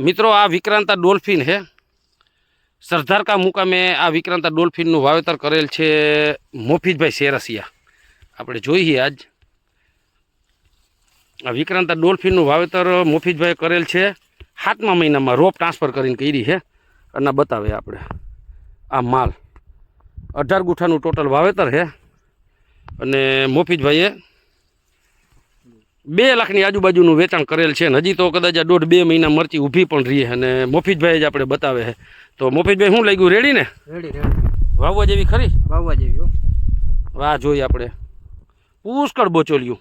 મિત્રો, આ વિક્રાંતા ડોલ્ફિન હે. સરદારકા મુકામે આ વિક્રાંતા ડોલ્ફિનનું વાવેતર કરેલ છે મોફીજભાઈ શેરસિયા. આપણે જોઈએ આજ. આ વિક્રાંતા ડોલ્ફિનનું વાવેતર મોફીજભાઈ કરેલ છે. સાતમા મહિનામાં રોપ ટ્રાન્સફર કરીને કરી છે અને બતાવે આપણે આ માલ. અઢાર ગુઠાનું ટોટલ વાવેતર છે અને મોફીજભાઈએ બે લાખની આજુબાજુનું વેચાણ કરેલ છે અને હજી તો કદાચ આ દોઢ બે મહિના મરચી ઊભી પણ રહી અને મોફીજભાઈ જ આપણે બતાવે છે. તો મોફીજભાઈ શું લાગ્યું? રેડી ને? રેડી રેડી વાવવા જેવી ખરી? વાવવા જેવી વાહ જોઈએ આપણે. પુષ્કળ બોચોલ્યું.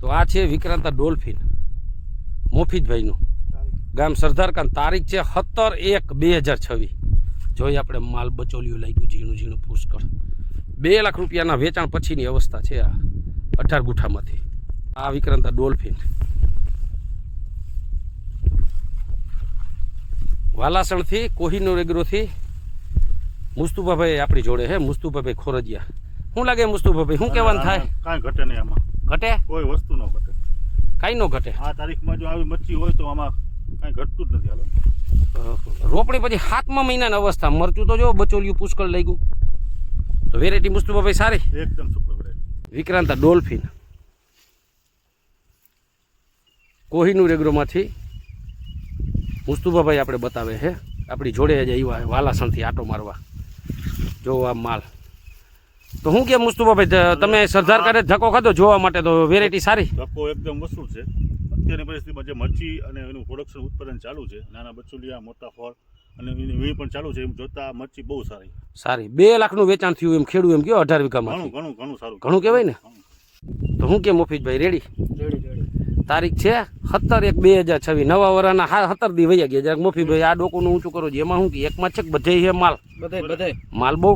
તો આ છે વિક્રાંતા ડોલ્ફિન મોફીજભાઈનું ગામ સરદારકાન તારીખ છે સત્તર એક બે હજાર છવ્વીસ. જોઈએ આપણે માલ બચોલિયું લાગ્યું ઝીણું ઝીણું પુષ્કળ. બે લાખ રૂપિયાના વેચાણ પછીની અવસ્થા છે આ. અઢાર ગુઠામાંથી. આ વિક્રાંતા ડોલ્ફિન. વાલાસણથી કોહિનૂર એગ્રોથી મુસ્તુફાભાઈ આપણી જોડે હે મુસ્તુફાભાઈ ખોરજિયા. શું લાગે મુસ્તુફાભાઈ શું કહેવાનું થાય? કાંઈ ઘટે નહીં આમાં. ઘટે? કોઈ વસ્તુ ન ઘટે. કાંઈ ન ઘટે? આ તારીખમાં જો આવી મચ્છી હોય તો આમાં કાંઈ ઘટતું જ નથી હાલો. રોપણી પછી સાતમા મહિનાની અવસ્થા. મરચું તો જો બચોલિયું પુષ્કળ લઈ ગયું તો વેરાયટી મુસ્તુભાઈ સારી? એકદમ સુપર વિક્રાંતા ડોલ્ફિન. કોહિનૂર એગ્રોમાંથી મુસ્તુભાભાઈ આપણે બતાવે છે આપણી જોડે જ આવ્યા વાલાસણથી આટો મારવા. જો આ માલ. તો હું કેમ મુસ્તુભાભાઈ તમે સરદાર કાઢે ધક્કો ખાધો? જોવા માટે તો વેરાયટી સારી. ધક્કો એકદમ વસૂલ છે. અત્યારની પરિસ્થિતિમાં જે મચ્છી અને એનું પ્રોડક્શન ઉત્પાદન ચાલુ છે નાના બચુલિયા મોટા ફળ અને એની વીણી પણ ચાલુ છે એમ જોતા મરચી મચ્છી બહુ સારી. સારી. બે લાખનું વેચાણ થયું એમ ખેડૂ એમ કયો અઢાર ઘણું વીઘામાં ઘણું ઘણું સારું. ઘણું કહેવાય ને? ઘણું. તો હું કેમ મોફીજભાઈ રેડી તારીખ છે સત્તર એક બે હજાર છવ્વીસ. નવા વરાના હા સત્તર દી વૈયા ગયા. જરાક મોફીભાઈ આ ડોકોનું ઊંચું કરો. છો એમાં શું કે એકમાં છે બધે છે માલ. બધાય બધાય. માલ બહુ.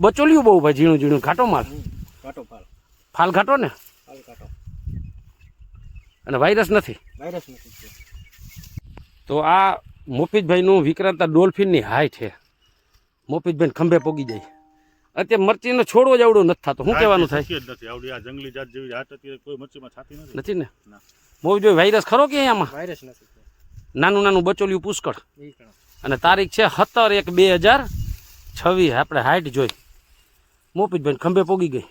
બચોલ્યું બહુ ભાઈ ઝીણું ઝીણું. ઘાટો માલ? ઘાટો ફાલ ફાલ ઘાટો ને? ફાલ ઘાટો અને વાયરસ નથી? વાયરસ નથી. તો આ મોફીજભાઈનું વિક્રાંતા ડોલ્ફિનની હાઈટ છે. મોફીજભાઈ ખંભે પોગી જાય. અત્યારે મરચીનો છોડવો જ આવડો નથી થતો. શું કહેવાનું થાય? નથી. આવડી આ જંગલી જાત જેવી જાત અત્યારે કોઈ મચ્છીમાં છાતી નથી. નથી ને? ના. મોફીજભાઈ વાયરસ ખરો કે આમાં? વાયરસ નથી. નાનું નાનું બચોલ્યું પુષ્કળ. અને તારીખ છે સત્તર એક બે હજાર છવ્વીસ. આપણે હાઈટ જોઈ. મોફીજભાઈ ખંભે પોગી ગઈ.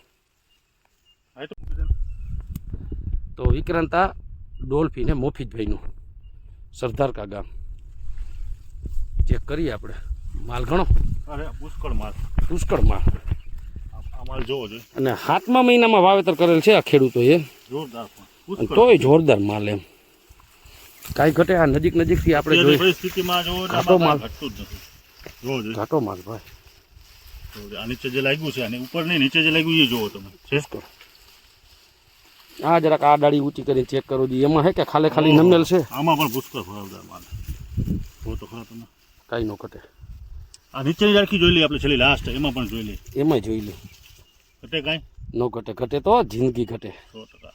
આ તો ને. વિક્રાંતા ડોલ્ફીને હે મોફીજભાઈનું સરદારકા ગામ. ચેક કરીએ આપણે માલ ઘણો? અરે પુષ્કળ માલ. પુષ્કળ માલ. માલ જોવો જોઈએ અને સાતમા મહિનામાં વાવેતર કરેલ છે આ ખેડૂતોએ જોરદાર તોય જોરદાર માલ એમ. કાંઈ ઘટે આ નજીક નજીકથી આપણે જોઈએ. પરિસ્થિતિમાં જોવો ઘાટો માલ. ઘટતું જ નથી. જોઈએ ઘાટો માલ ભાઈ. આ નીચે જે લાગ્યું છે અને ઉપર નહીં નીચે જે લાગ્યું એ જોવો તમે. ચેક કરો આ જરાક આ ડાળી ઊંચી કરીને ચેક કરો જી. એમાં હે કે ખાલી ખાલી નમેલ છે? આમાં પણ પુષ્કળ ફરાવદાર માલ જો તો ખરા તમે કાંઈ ન ઘટે. આ નીચેની ઝાડકી જોઈ લઈએ આપણે છેલ્લી લાસ્ટ એમાં પણ જોઈ લઈએ. એમાંય જોઈ લે ઘટે કાંઈ? ન ઘટે ઘટે તો જિંદગી ઘટે. સો ટકા.